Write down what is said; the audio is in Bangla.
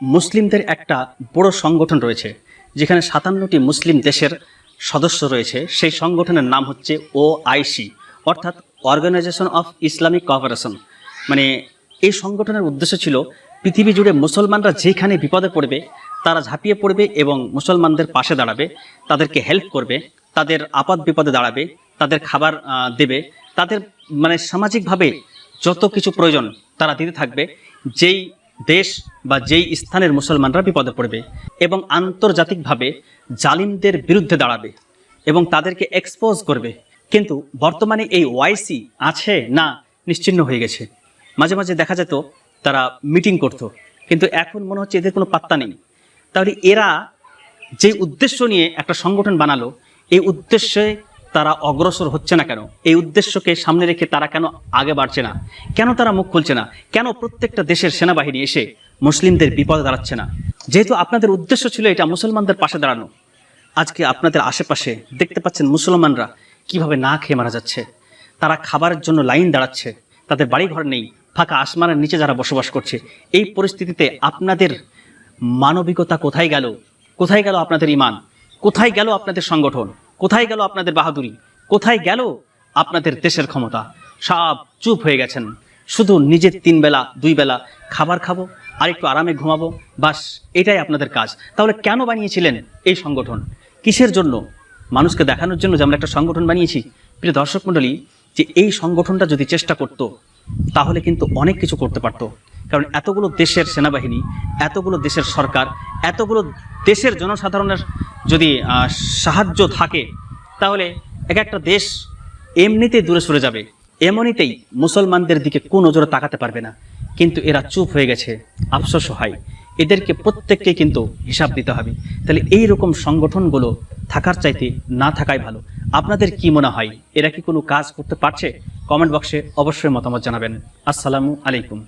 মুসলিমদের একটা বড় সংগঠন রয়েছে, যেখানে সাতান্নটি মুসলিম দেশের সদস্য রয়েছে। সেই সংগঠনের নাম হচ্ছে ও আইসি অর্থাৎ অর্গানাইজেশন অফ ইসলামিক কোঅপারেশন মানে এই সংগঠনের উদ্দেশ্য ছিল, পৃথিবী জুড়ে মুসলমানরা যেখানে বিপদে পড়বে, তারা ঝাঁপিয়ে পড়বে এবং মুসলমানদের পাশে দাঁড়াবে, তাদেরকে হেল্প করবে, তাদের আপদ বিপদে দাঁড়াবে, তাদের খাবার দেবে, তাদের মানে সামাজিকভাবে যত কিছু প্রয়োজন তারা দিতে থাকবে। যেই দেশ বা যেই স্থানের মুসলমানরা বিপদে পড়বে এবং আন্তর্জাতিকভাবে জালিমদের বিরুদ্ধে দাঁড়াবে এবং তাদেরকে এক্সপোজ করবে। কিন্তু বর্তমানে এই ওয়াইসি আছে না নিশ্চিহ্ন হয়ে গেছে। মাঝে মাঝে দেখা যেত তারা মিটিং করত, কিন্তু এখন মনে হচ্ছে এদের কোনো পাত্তা নেই। তাহলে এরা যে উদ্দেশ্য নিয়ে একটা সংগঠন বানালো, এই উদ্দেশ্যে তারা অগ্রসর হচ্ছে না কেন? এই উদ্দেশ্যকে সামনে রেখে তারা কেন আগে বাড়ছে না? কেন তারা মুখ খুলছে না? কেন প্রত্যেকটা দেশের সেনাবাহিনী এসে মুসলিমদের বিপদে দাঁড়াচ্ছে না? যেহেতু আপনাদের উদ্দেশ্য ছিল এটা মুসলমানদের পাশে দাঁড়ানো, আজকে আপনাদের আশেপাশে দেখতে পাচ্ছেন মুসলমানরা কীভাবে না খেয়ে মারা যাচ্ছে। তারা খাবারের জন্য লাইন দাঁড়াচ্ছে, তাদের বাড়িঘর নেই, ফাঁকা আসমানের নিচে যারা বসবাস করছে। এই পরিস্থিতিতে আপনাদের মানবিকতা কোথায় গেল? কোথায় গেল আপনাদের ইমান? কোথায় গেল আপনাদের সংগঠন? কোথায় গেল আপনাদের বাহাদুরি? কোথায় গেল আপনাদের দেশের ক্ষমতা? সব চুপ হয়ে গেছেন। শুধু নিজের তিন বেলা, দুই বেলা খাবার খাব আর একটু আরামে ঘুমাবো, বাস, এটাই আপনাদের কাজ। তাহলে কেন বানিয়েছিলেন এই সংগঠন? কিসের জন্য? মানুষকে দেখানোর জন্য যে আমরা একটা সংগঠন বানিয়েছি? প্রিয় দর্শক মণ্ডলী, যে এই সংগঠনটা যদি চেষ্টা করতো, তাহলে কিন্তু অনেক কিছু করতে পারতো। কারণ এতগুলো দেশের সেনাবাহিনী, এতগুলো দেশের সরকার, এতগুলো দেশের জনসাধারণের যদি সাহায্য থাকে, তাহলে এক একটা দেশ এমনিতেই দূরে সরে যাবে। এমনিতেই মুসলমানদের দিকে কোন নজরে তাকাতে পারবে না। কিন্তু এরা চুপ হয়ে গেছে, আফসোস হয়। এদেরকে প্রত্যেককে কিন্তু হিসাব দিতে হবে। তাহলে এই রকম সংগঠনগুলো থাকার চাইতে না থাকাই ভালো। আপনাদের কি মনে হয়? এরা কি কোনো কাজ করতে পারছে? কমেন্ট বক্সে অবশ্যই মতামত জানাবেন। আসসালামু আলাইকুম।